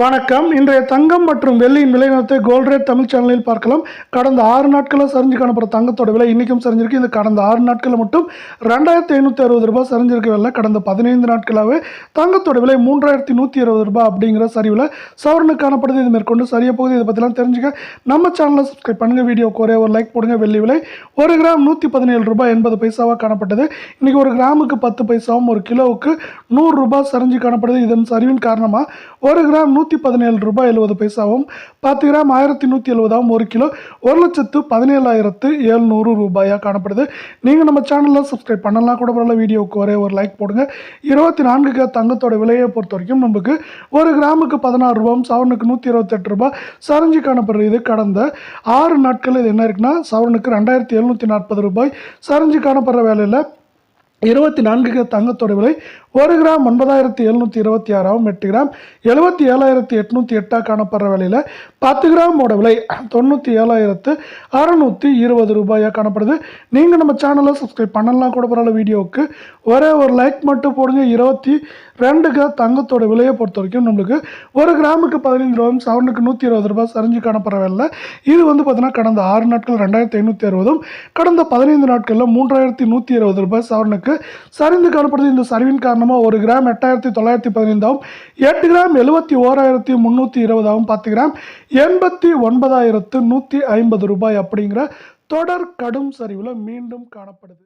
வணக்கம். இன்றைய தங்கம் மற்றும் வெள்ளியின் விலை நிலத்தை கோல்ட் ரேட் தமிழ் சேனலில் பார்க்கலாம். கடந்த ஆறு நாட்களில் சரிஞ்சு காணப்படுற தங்கத்தோட விலை இன்றைக்கும் சரிஞ்சிருக்கு. இந்த கடந்த ஆறு நாட்களில் மட்டும் ரெண்டாயிரத்தி ஐநூற்றி அறுபது ரூபாய் சரிஞ்சிருக்க விலை கடந்த பதினைந்து நாட்களாகவே தங்கத்தோட விலை மூன்றாயிரத்தி நூற்றி இருபது ரூபாய் அப்படிங்கிற சரிவில் சவரனு காணப்படுது. இது மேற்கொண்டு சரிய போகுது. இதை பற்றிலாம் தெரிஞ்சுக்க நம்ம சேனலை சப்ஸ்கிரைப் பண்ணுங்கள் வீடியோக்கு ஒரே ஒரு லைக் போடுங்க. வெள்ளி விலை ஒரு கிராம் நூற்றி பதினேழு ரூபாய் எண்பது பைசாவாக காணப்பட்டது. இன்றைக்கி ஒரு கிராமுக்கு பத்து பைசாவும் ஒரு கிலோவுக்கு நூறு ரூபாய் சரிஞ்சு காணப்படுது. இதன் சரிவின் காரணமாக ஒரு கிராம் நூற்றி பதினேழு ரூபாய் எழுபது பைசாவும் பத்து கிராம் ஆயிரத்தி நூற்றி எழுபதாகவும் ஒரு கிலோ ஒரு லட்சத்து பதினேழாயிரத்து எழுநூறு ரூபாயாக காணப்படுது. நீங்கள் நம்ம சேனலில் சப்ஸ்கிரைப் பண்ணலாம் கூட பரவாயில்ல வீடியோவுக்கு ஒரே ஒரு லைக் போடுங்க. இருபத்தி நான்கு தங்கத்தோட விலையை பொறுத்த வரைக்கும் நமக்கு ஒரு கிராமுக்கு பதினாறு ரூபாயும் சவரனுக்கு நூற்றி இருபத்தெட்டு ரூபாய் சரிஞ்சு காணப்படுறது இது கடந்த ஆறு நாட்கள் இது என்ன இருக்குன்னா சவரனுக்கு ரெண்டாயிரத்தி எழுநூற்றி நாற்பது ரூபாய் சரிஞ்சு காணப்படுற வேலையில் இருபத்தி நான்கு தங்கத்தோட விலை ஒரு கிராம் ஒன்பதாயிரத்தி எழுநூற்றி இருபத்தி ஆறாவும் எட்டு கிராம் எழுபத்தி ஏழாயிரத்தி எட்நூற்றி எட்டாக காணப்படுற விலையில் பத்து கிராமோட விலை தொண்ணூற்றி ஏழாயிரத்து அறநூற்றி இருபது ரூபாயாக காணப்படுது. நீங்கள் நம்ம சேனலை சப்ஸ்கிரைப் பண்ணலாம் கூட பரவாயில்ல வீடியோவுக்கு ஒரே ஒரு லைக் மட்டும் போடுங்க. இருபத்தி ரெண்டு கிராம் தங்கத்தோட விலையை பொறுத்த வரைக்கும் நம்மளுக்கு ஒரு கிராமுக்கு பதினைந்து ரூபாயும் சவனுக்கு நூற்றி இருபது ரூபாய் சரிஞ்சு காணப்படுற விலையில் இது வந்து பார்த்தீங்கன்னா கடந்த ஆறு நாட்கள் ரெண்டாயிரத்தி ஐநூற்றி அறுபதும் கடந்த பதினைந்து நாட்களில் மூன்றாயிரத்தி நூற்றி இருபது ரூபாய் சவரனுக்கு சரிந்து காணப்படுது இந்த சரிவின் காரணமாக ஒரு கிராம் எட்டாயிரத்தி தொள்ளாயிரத்தி பதினைந்தாகவும் எட்டு கிராம் எழுபத்தி ஓராயிரத்தி முந்நூற்றி இருபதாகவும் பத்து கிராம் எண்பத்தி ஒன்பதாயிரத்து நூற்றி ஐம்பது ரூபாய் அப்படிங்கிற தொடர் கடும் சரிவில் மீண்டும் காணப்படுது.